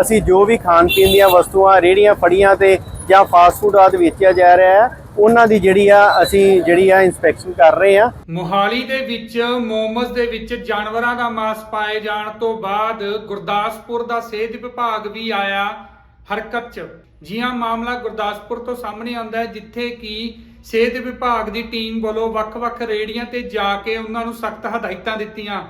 ਅਸੀਂ ਜੋ ਵੀ ਖਾਣ ਪੀਣ ਦੀਆਂ ਵਸਤੂਆਂ ਰੇੜੀਆਂ ਫੜੀਆਂ ਤੇ ਜਾਂ ਫਾਸਟ ਫੂਡ ਆਦਿ ਵੇਚਿਆ ਜਾ ਰਿਹਾ ਹੈ, ਉਹਨਾਂ ਦੀ ਜਿਹੜੀ ਆ ਅਸੀਂ ਜਿਹੜੀ ਆ ਇਨਸਪੈਕਸ਼ਨ ਕਰ ਰਹੇ ਆ ਮੋਹਾਲੀ ਦੇ ਵਿੱਚ, ਮੋਮਸ ਦੇ ਵਿੱਚ ਜਾਨਵਰਾਂ ਦਾ ਮਾਸ ਪਾਏ ਜਾਣ ਤੋਂ ਬਾਅਦ ਗੁਰਦਾਸਪੁਰ ਦਾ ਸਿਹਤ ਵਿਭਾਗ ਵੀ ਆਇਆ ਹਰਕਤ 'ਚ। ਜੀ ਹਾਂ, ਮਾਮਲਾ ਗੁਰਦਾਸਪੁਰ ਤੋਂ ਸਾਹਮਣੇ ਆਉਂਦਾ ਹੈ, ਜਿੱਥੇ ਕਿ ਸਿਹਤ ਵਿਭਾਗ ਦੀ ਟੀਮ ਵੱਲੋਂ ਵੱਖ-ਵੱਖ ਰੇੜੀਆਂ ਤੇ ਜਾ ਕੇ ਉਹਨਾਂ ਨੂੰ ਸਖਤ ਹਦਾਇਤਾਂ ਦਿੱਤੀਆਂ।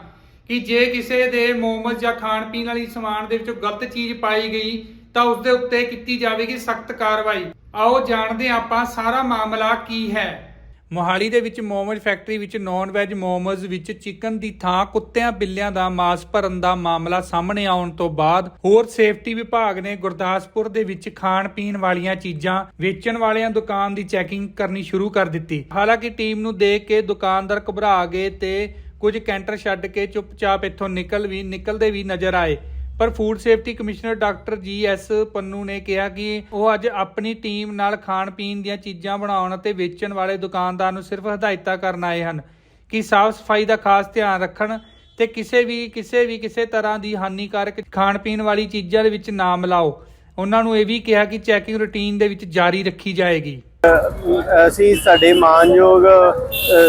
ਕਿ ਜੇ ਕਿਸੇ ਦੇ ਮੋਮਸ ਜਾਂ ਖਾਣ ਪੀਣ ਵਾਲੀ ਸਮਾਨ ਦੇ ਵਿੱਚੋਂ ਗਲਤ ਚੀਜ਼ ਪਾਈ ਗਈ, ਤਾਂ ਉਸ ਦੇ ਉੱਤੇ ਕੀਤੀ ਜਾਵੇਗੀ ਸਖਤ ਕਾਰਵਾਈ। ਆਓ ਜਾਣਦੇ ਆਪਾਂ ਸਾਰਾ ਮਾਮਲਾ ਕੀ ਹੈ। ਮੋਹਾਲੀ ਦੇ ਵਿੱਚ ਮੋਮੋਜ਼ ਫੈਕਟਰੀ ਵਿੱਚ ਨੌਨ ਵੈਜ ਮੋਮੋਜ਼ ਵਿੱਚ ਚਿਕਨ ਦੀ ਥਾਂ ਕੁੱਤਿਆਂ ਬਿੱਲਿਆਂ ਦਾ ਮਾਸ ਭਰਨ ਦਾ ਮਾਮਲਾ ਸਾਹਮਣੇ ਆਉਣ ਤੋਂ ਬਾਅਦ ਹੋਰ ਸੇਫਟੀ ਵਿਭਾਗ ਨੇ ਗੁਰਦਾਸਪੁਰ ਦੇ ਵਿੱਚ ਖਾਣ ਪੀਣ ਵਾਲੀਆਂ ਚੀਜ਼ਾਂ ਵੇਚਣ ਵਾਲਿਆਂ ਦੁਕਾਨ ਦੀ ਚੈਕਿੰਗ ਕਰਨੀ ਸ਼ੁਰੂ ਕਰ ਦਿੱਤੀ। ਹਾਲਾਂਕਿ ਟੀਮ ਨੂੰ ਦੇਖ ਕੇ ਦੁਕਾਨਦਾਰ ਘਬਰਾ ਗਏ ਤੇ ਕੁਝ ਕੈਂਟਰ ਛੱਡ ਕੇ ਚੁੱਪਚਾਪ ਇੱਥੋਂ ਨਿਕਲ ਵੀ ਨਿਕਲਦੇ ਵੀ ਨਜ਼ਰ ਆਏ। ਪਰ food safety commissioner doctor G S Pannu ਨੇ ਕਿਹਾ ਕਿ ਉਹ ਅੱਜ ਆਪਣੀ ਟੀਮ ਨਾਲ ਖਾਣ ਪੀਣ ਦੀਆਂ ਚੀਜ਼ਾਂ ਬਣਾਉਣ ਅਤੇ ਵੇਚਣ ਵਾਲੇ ਦੁਕਾਨਦਾਰ ਨੂੰ ਸਿਰਫ ਹਦਾਇਤਾਂ ਕਰਨ ਆਏ ਹਨ ਕਿ ਸਾਫ਼ ਸਫ਼ਾਈ ਦਾ ਖਾਸ ਧਿਆਨ ਰੱਖਣ ਤੇ ਕਿਸੇ ਵੀ ਕਿਸੇ ਵੀ ਕਿਸੇ ਤਰ੍ਹਾਂ ਦੀ ਹਾਨੀਕਾਰਕ ਖਾਣ ਪੀਣ ਵਾਲੀ ਚੀਜ਼ਾਂ ਦੇ ਵਿੱਚ ਨਾ ਮਿਲਾਓ। ਉਹਨਾਂ ਨੂੰ ਇਹ ਵੀ ਕਿਹਾ ਕਿ ਚੈਕਿੰਗ ਰੁਟੀਨ ਦੇ ਵਿੱਚ ਜਾਰੀ ਰੱਖੀ ਜਾਏਗੀ। ਅਸੀਂ ਸਾਡੇ ਮਾਨਯੋਗ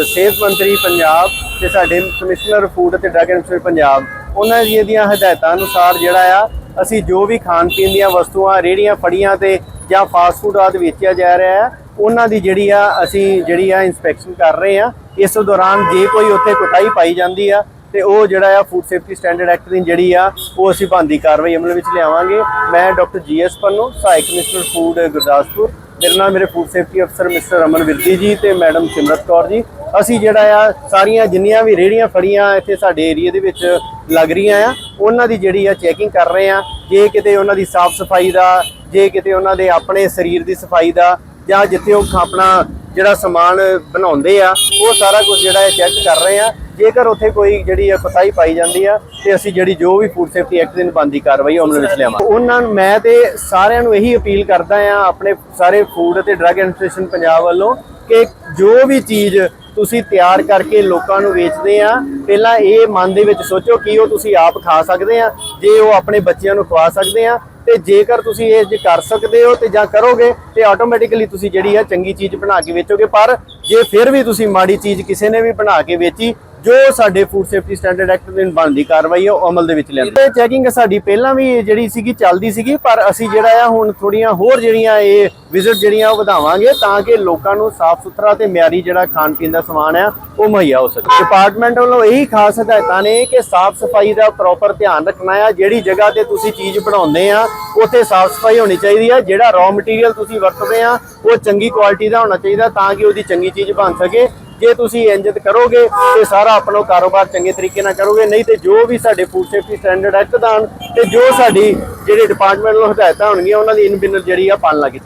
ਸਿਹਤ ਮੰਤਰੀ ਪੰਜਾਬ ਤੇ ਸਾਡੇ ਕਮਿਸ਼ਨਰ ਫੂਡ ਅਤੇ ਡਰੱਗ ਐਂਡ ਪੰਜਾਬ, ਉਹਨਾਂ ਦੀਆਂ ਦੀਆਂ ਹਦਾਇਤਾਂ ਅਨੁਸਾਰ ਜਿਹੜਾ ਆ, ਅਸੀਂ ਜੋ ਵੀ ਖਾਣ ਪੀਣ ਦੀਆਂ ਵਸਤੂਆਂ ਰੇੜੀਆਂ ਫੜੀਆਂ ਤੇ ਜਾਂ ਫਾਸਟ ਫੂਡ ਆਦਿ ਵੇਚਿਆ ਜਾ ਰਿਹਾ ਹੈ, ਉਹਨਾਂ ਦੀ ਜਿਹੜੀ ਆ, ਅਸੀਂ ਜਿਹੜੀ ਆ ਇਨਸਪੈਕਸ਼ਨ ਕਰ ਰਹੇ ਆ ਇਸ ਦੌਰਾਨ ਜੇ ਕੋਈ ਉੱਥੇ ਕੁਤਾਈ ਪਾਈ ਜਾਂਦੀ ਆ, ਤੇ ਉਹ ਜਿਹੜਾ ਆ ਫੂਡ ਸੇਫਟੀ ਸਟੈਂਡਰਡ ਐਕਟ ਦੀ ਜਿਹੜੀ ਆ, ਉਹ ਅਸੀਂ ਬੰਦੀ ਕਾਰਵਾਈ ਅਮਲ ਵਿੱਚ ਲਿਆਵਾਂਗੇ। ਮੈਂ ਡਾਕਟਰ ਜੀਐਸ ਪੰਨੂ, ਸਹਾਇਕ ਕਮਿਸ਼ਨਰ ਫੂਡ ਗੁਰਦਾਸਪੁਰ, ਮੇਰੇ ਨਾਲ ਮੇਰੇ ਫੂਡ ਸੇਫਟੀ ਅਫਸਰ ਮਿਸਟਰ ਅਮਨ ਵਿਰਦੀ ਜੀ ਤੇ ਮੈਡਮ ਸਿਮਰਤ ਕੌਰ ਜੀ। ਅਸੀਂ ਜਿਹੜਾ ਆ, ਸਾਰੀਆਂ ਜਿੰਨੀਆਂ ਵੀ ਰੇੜੀਆਂ ਫੜੀਆਂ ਇੱਥੇ ਸਾਡੇ ਏਰੀਆ ਦੇ ਵਿੱਚ ਲੱਗ ਰਹੀਆਂ ਆ, ਉਹਨਾਂ ਦੀ ਜਿਹੜੀ ਆ ਚੈਕਿੰਗ ਕਰ ਰਹੇ ਆ। ਜੇ ਕਿਤੇ ਉਹਨਾਂ ਦੀ ਸਾਫ਼ ਸਫ਼ਾਈ ਦਾ, ਜੇ ਕਿਤੇ ਉਹਨਾਂ ਦੇ ਆਪਣੇ ਸਰੀਰ ਦੀ ਸਫ਼ਾਈ ਦਾ, ਜਾਂ ਜਿੱਥੇ ਉਹ ਆਪਣਾ ਜਿਹੜਾ ਸਮਾਨ ਬਣਾਉਂਦੇ ਆ, ਉਹ ਸਾਰਾ ਕੁਝ ਜਿਹੜਾ ਹੈ ਚੈੱਕ ਕਰ ਰਹੇ ਆ। ਜੇਕਰ ਉੱਥੇ ਕੋਈ ਜਿਹੜੀ ਆ ਕੋਤਾਹੀ ਪਾਈ ਜਾਂਦੀ ਆ, ਤੇ ਅਸੀਂ ਜਿਹੜੀ ਜੋ ਵੀ ਫੂਡ ਸੇਫਟੀ ਐਕਟ ਦੇ ਬੰਦੀ ਕਾਰਵਾਈ ਉਹਨਾਂ ਅਮਲ ਵਿੱਚ ਲਿਆਵਾਂਗੇ। ਉਹਨਾਂ ਨੂੰ ਮੈਂ ਤੇ ਸਾਰਿਆਂ ਨੂੰ ਇਹੀ ਅਪੀਲ ਕਰਦਾ ਆ, ਆਪਣੇ ਸਾਰੇ ਫੂਡ ਅਤੇ ਡਰੱਗ ਐਡਮਿਨਿਸਟ੍ਰੇਸ਼ਨ ਪੰਜਾਬ ਵੱਲੋਂ, ਕਿ ਜੋ ਵੀ ਚੀਜ਼ ਤੁਸੀਂ ਤਿਆਰ ਕਰਕੇ ਲੋਕਾਂ ਨੂੰ ਵੇਚਦੇ ਆ। ਪਹਿਲਾਂ ਇਹ ਮਨ ਦੇ ਵਿੱਚ ਸੋਚੋ ਕਿ ਉਹ ਤੁਸੀਂ ਆਪ ਖਾ ਸਕਦੇ ਆ, ਜੇ ਉਹ ਆਪਣੇ ਬੱਚਿਆਂ ਨੂੰ ਖਵਾ ਸਕਦੇ ਆ, ਤੇ ਜੇਕਰ ਤੁਸੀਂ ਇਹ ਜੇ ਕਰ ਸਕਦੇ ਹੋ ਤੇ ਜਾਂ ਕਰੋਗੇ, ਤੇ ਆਟੋਮੈਟਿਕਲੀ ਤੁਸੀਂ ਜਿਹੜੀ ਆ ਚੰਗੀ ਚੀਜ਼ ਬਣਾ ਕੇ ਵੇਚੋਗੇ। ਪਰ ਜੇ ਫਿਰ ਵੀ ਤੁਸੀਂ ਮਾੜੀ ਚੀਜ਼ ਕਿਸੇ ਨੇ ਵੀ ਬਣਾ ਕੇ ਵੇਚੀ ਜੋ ਸਾਡੇ ਫੂਡ ਸੇਫਟੀ ਸਟੈਂਡਰਡ ਐਕਟ ਦੇ ਬਣਦੀ ਕਾਰਵਾਈ ਹੈ, ਉਹ ਅਮਲ ਦੇ ਵਿੱਚ ਲਿਆਂਦੀ ਇਹ ਚੈਕਿੰਗ ਸਾਡੀ ਪਹਿਲਾਂ ਵੀ ਜਿਹੜੀ ਸੀਗੀ, ਚੱਲਦੀ ਸੀਗੀ, ਪਰ ਅਸੀਂ ਜਿਹੜਾ ਆ, ਹੁਣ ਥੋੜੀਆਂ ਹੋਰ ਜਿਹੜੀਆਂ ਇਹ ਵਿਜ਼ਿਟ ਜਿਹੜੀਆਂ, ਉਹ ਵਧਾਵਾਂਗੇ ਤਾਂ ਕਿ ਲੋਕਾਂ ਨੂੰ ਸਾਫ਼ ਸੁਥਰਾ ਤੇ ਮਿਆਰੀ ਜਿਹੜਾ ਖਾਣ ਪੀਣ ਦਾ ਸਮਾਨ ਆ, ਉਹ ਮੁਹੱਈਆ ਹੋ ਸਕੇ। ਡਿਪਾਰਟਮੈਂਟ ਵੱਲੋਂ ਇਹੀ ਖਾਸ ਹਦਾਇਤਾਂ ਨੇ ਕਿ ਸਾਫ਼ ਸਫ਼ਾਈ ਦਾ ਪ੍ਰੋਪਰ ਧਿਆਨ ਰੱਖਣਾ ਆ, ਜਿਹੜੀ ਜਗ੍ਹਾ ਤੇ ਤੁਸੀਂ ਚੀਜ਼ ਬਣਾਉਂਦੇ ਆ, ਉੱਥੇ ਸਾਫ਼ ਸਫ਼ਾਈ ਹੋਣੀ ਚਾਹੀਦੀ ਆ, ਜਿਹੜਾ ਰॉ ਮਟੀਰੀਅਲ ਤੁਸੀਂ ਵਰਤਦੇ ਆ, ਉਹ ਚੰਗੀ ਕੁਆਲਿਟੀ ਦਾ ਹੋਣਾ ਚਾਹੀਦਾ ਤਾਂ ਕਿ ਉਹਦੀ ਚੰਗੀ ਚੀਜ਼ ਬਣ ਸਕੇ। ਜੇ ਤੁਸੀਂ ਇੰਜਤ ਕਰੋਗੇ ਤੇ ਸਾਰਾ ਆਪਣਾ ਕਾਰੋਬਾਰ ਚੰਗੇ ਤਰੀਕੇ ਨਾਲ ਕਰੋਗੇ, ਨਹੀਂ ਤੇ ਜੋ ਵੀ ਸਾਡੇ ਫੂਡ ਸੇਫਟੀ ਸਟੈਂਡਰਡ ਐਕਟ ਦਾ ਹਨ ਤੇ ਜੋ ਸਾਡੀ ਜਿਹੜੇ ਡਿਪਾਰਟਮੈਂਟ ਵੱਲੋਂ ਹਦਾਇਤਾਂ ਹੋਣਗੀਆਂ, ਉਹਨਾਂ ਦੀ ਇਨ ਬਿਨਰ ਜਿਹੜੀ ਆ ਪਾਲਣਾ ਕੀਤੀ